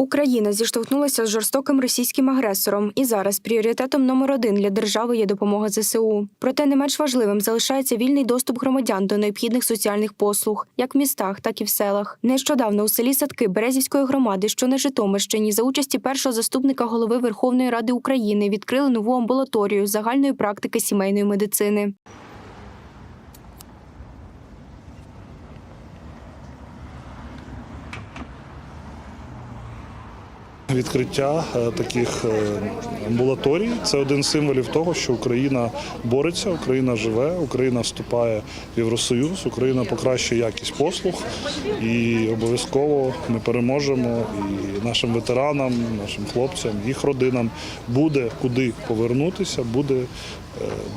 Україна зіштовхнулася з жорстоким російським агресором, і зараз пріоритетом номер один для держави є допомога ЗСУ. Проте не менш важливим залишається вільний доступ громадян до необхідних соціальних послуг, як в містах, так і в селах. Нещодавно у селі Садки Березівської громади, що на Житомирщині, за участі першого заступника голови Верховної Ради України відкрили нову амбулаторію загальної практики сімейної медицини. Відкриття е, таких е, амбулаторій це один з символів того, що Україна бореться, Україна живе, Україна вступає в Євросоюз, Україна покращує якість послуг і обов'язково ми переможемо. І нашим ветеранам, нашим хлопцям, їх родинам буде куди повернутися, буде е,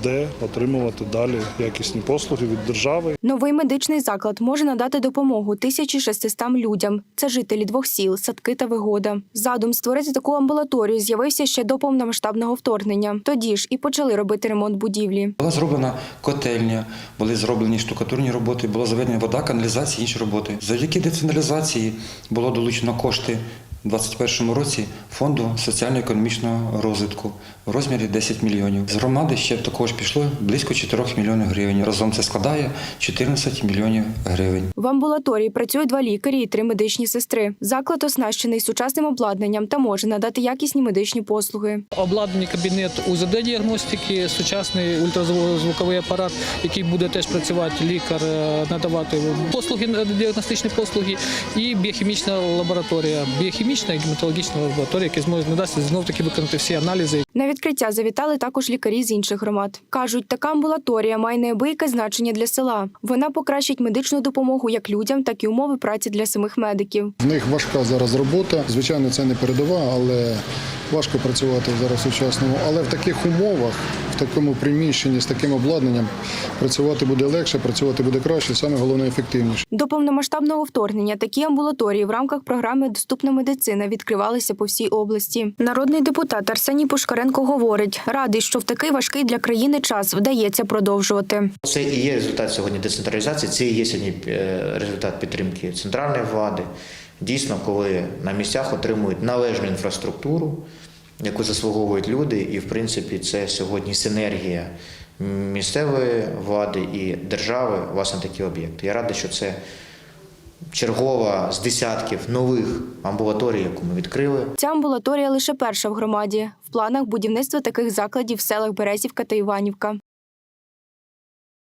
де отримувати далі якісні послуги від держави. Новий медичний заклад може надати допомогу 1600 людям. Це жителі двох сіл, садки та вигода. Задум створити таку амбулаторію з'явився ще до повномасштабного вторгнення. Тоді ж і почали робити ремонт будівлі. Була зроблена котельня, були зроблені штукатурні роботи, була заведена вода, каналізація, інші роботи. Завдяки децентралізації було долучено кошти у 2021 році фонду соціально-економічного розвитку в розмірі 10 мільйонів. З громади ще також пішло близько 4 мільйонів гривень. Разом це складає 14 мільйонів гривень. В амбулаторії працюють два лікарі і три медичні сестри. Заклад оснащений сучасним обладнанням та може надати якісні медичні послуги. Обладнаний кабінет УЗД-діагностики, сучасний ультразвуковий апарат, який буде теж працювати лікар, е, надавати послуги, е, діагностичні послуги, і біохімічна лабораторія, біохімічна і гематологічна лабораторія, які зможуть надати знов таки виконати всі аналізи. На відкриття завітали також лікарі з інших громад. кажуть, така амбулаторія має неабияке значення для села. Вона покращить медичну допомогу як людям, так і умови праці для самих медиків. В них важка зараз робота. Звичайно, це не передова, але важко працювати зараз сучасному. Але в таких умовах, в такому приміщенні з таким обладнанням працювати буде легше, працювати буде краще, саме головне ефективніше. До повномасштабного вторгнення такі амбулаторії в рамках програми Доступна медицина відкривалися по всій області. Народний депутат Арсеній Пушкаренко говорить, радий, що в такий важкий для країни час вдається продовжувати. Це і є результат сьогодні децентралізації, це і є сьогодні е, результат підтримки центральної влади. Дійсно, коли на місцях отримують належну інфраструктуру, яку заслуговують люди, і в принципі це сьогодні синергія місцевої влади і держави, власне, такі об'єкти. Я радий, що це чергова з десятків нових амбулаторій, яку ми відкрили. Ця амбулаторія лише перша в громаді. В планах будівництва таких закладів в селах Березівка та Іванівка.